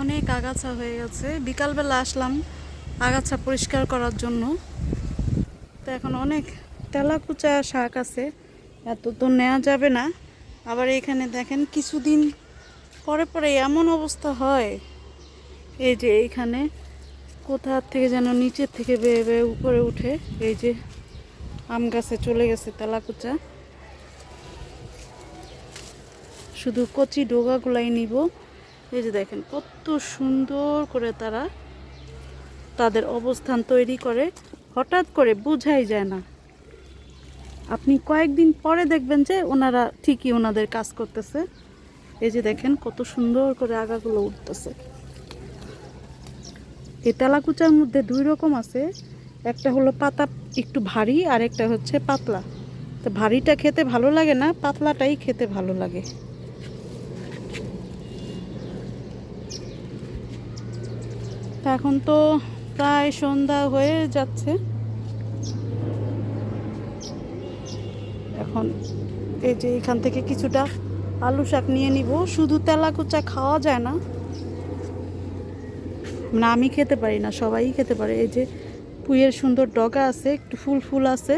অনেক আগাছা হয়ে গেছে। বিকালবেলা আসলাম আগাছা পরিষ্কার করার জন্য। তো এখন অনেক তেলাকুচা শাক আছে, এত তো নেওয়া যাবে না। আবার এখানে দেখেন কিছুদিন পরে পরে এমন অবস্থা হয়। এই যে এইখানে কোথা থেকে যেন নিচের থেকে বেয়ে বেয়ে উপরে উঠে এই যে আম গাছে চলে গেছে তেলাকুচা। শুধু কচি ডোগাগুলাই নিব। এই যে দেখেন, কত সুন্দর করে তারা তাদের অবস্থান তৈরি করে। হঠাৎ করে বোঝাই যায় না। আপনি কয়েকদিন পরে দেখবেন যে ওনারা ঠিকই ওনাদের কাজ করতেছে। এই যে দেখেন, কত সুন্দর করে আগাগুলো উঠতেছে। এই তেলাকুচার মধ্যে দুই রকম আছে। একটা হলো পাতা একটু ভারী, আর একটা হচ্ছে পাতলা। তো ভারীটা খেতে ভালো লাগে না? পাতলাটাই খেতে ভালো লাগে। এখন তো প্রায় সন্ধ্যা হয়ে যাচ্ছে। এখন এই যে এখান থেকে কিছুটা আলু শাক নিয়ে নিব। শুধু তেলাকুচা খাওয়া যায় না। মানে আমি খেতে পারি না, সবাই খেতে পারে। এই যে পুইয়ের সুন্দর ডগা আছে, একটু ফুল ফুল আছে,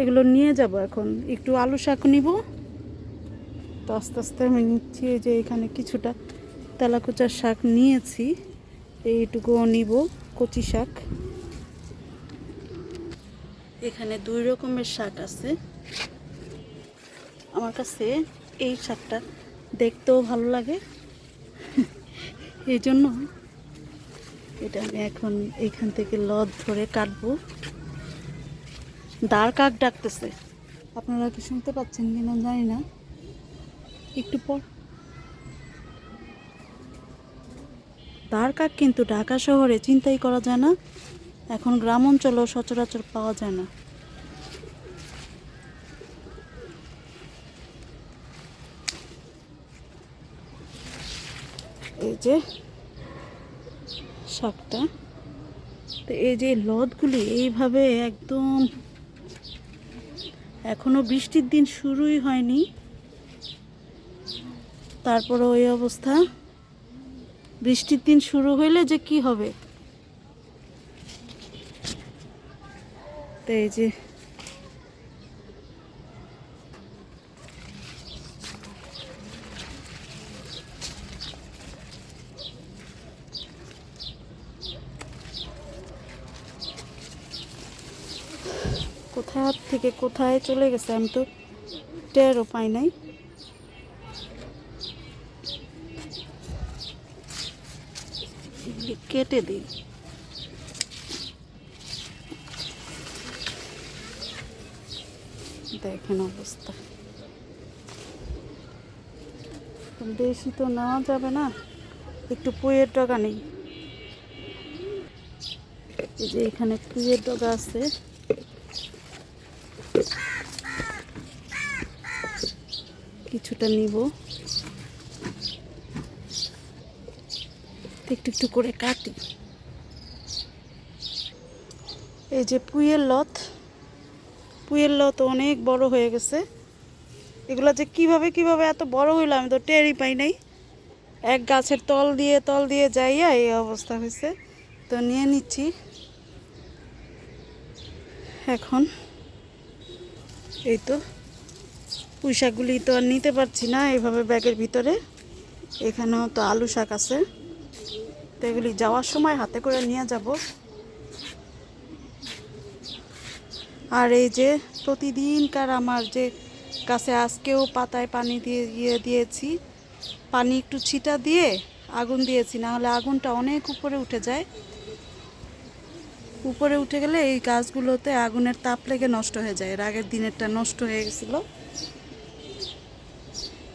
এগুলো নিয়ে যাব এখন। একটু আলু শাক নিব। তো আস্তে আস্তে আমি নিচ্ছি। এই যে এখানে কিছুটা তেলাকুচার শাক নিয়েছি। এইটুকুও নিব কচি শাক। এখানে দুই রকমের শাক আছে। আমার কাছে এই শাকটা দেখতেও ভালো লাগে। এই জন্য এটা আমি এখন এইখান থেকে লদ ধরে কাটবো। দাঁড় কাক ডাকতেছে। আপনারা কি শুনতে পাচ্ছেন কিনা জানি না। একটু পর। দাঁড় কাক কিন্তু ঢাকা শহরে চিন্তাই করা যায় না, এখন গ্রাম অঞ্চলেও সচরাচর পাওয়া যায় না। এই যে শাকটা, তো এই যে লদগুলি এইভাবে একদম এখনও বৃষ্টির দিন শুরুই হয়নি তারপরে ওই অবস্থা। বৃষ্টির দিন শুরু হইলে যে কি হবে? তো এই যে। কোথায় থেকে কোথায় চলে গেছে আমি তো টেরও পাই নাই। এগুলি কেটে দিই। দেখেন অবস্থা। বেশি তো নেওয়া যাবে না, একটু পুয়ের ডগা নেই। এই যে এখানে পুয়ের ডগা আছে। কিছুটা নিব। একটু একটু করে কাটি। এই যে পুয়ের লত পুয়ের লত অনেক বড় হয়ে গেছে। এগুলো যে কীভাবে কীভাবে এত বড় হইল আমি তো টেরই পাই নাই। এক গাছের তল দিয়ে তল দিয়ে যাইয়া এই অবস্থা হয়েছে তো নিয়ে নিচ্ছি। এখন এই তো পুঁইশাকগুলি তো আর নিতে পারছি না এইভাবে ব্যাগের ভিতরে। এখানেও তো আলু শাক আছে। এগুলি যাওয়ার সময় হাতে করে নিয়ে যাব। আর এই যে প্রতিদিনকার আমার যে গাছে আজকেও পাতায় পানি দিয়ে দিয়ে দিয়েছি, পানি একটু ছিটা দিয়ে আগুন দিয়েছি না হলে আগুনটা অনেক উপরে উঠে যায়। উপরে উঠে গেলে এই গাছগুলোতে আগুনের তাপ লেগে নষ্ট হয়ে যায়, এর আগের দিনেরটা নষ্ট হয়ে গেছিল।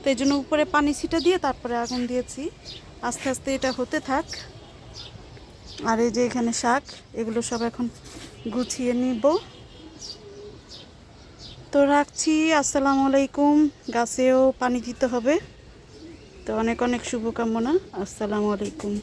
তো এই জন্য উপরে পানি ছিটা দিয়ে তারপরে আগুন দিয়েছি। আস্তে আস্তে এটা হতে থাক। আর এই যে এখানে শাক, এগুলো সব এখন গুছিয়ে নিব। তো রাখছি, আসসালামু আলাইকুম। গাছেও পানি দিতে হবে। তো অনেক অনেক শুভকামনা। আসসালামু আলাইকুম।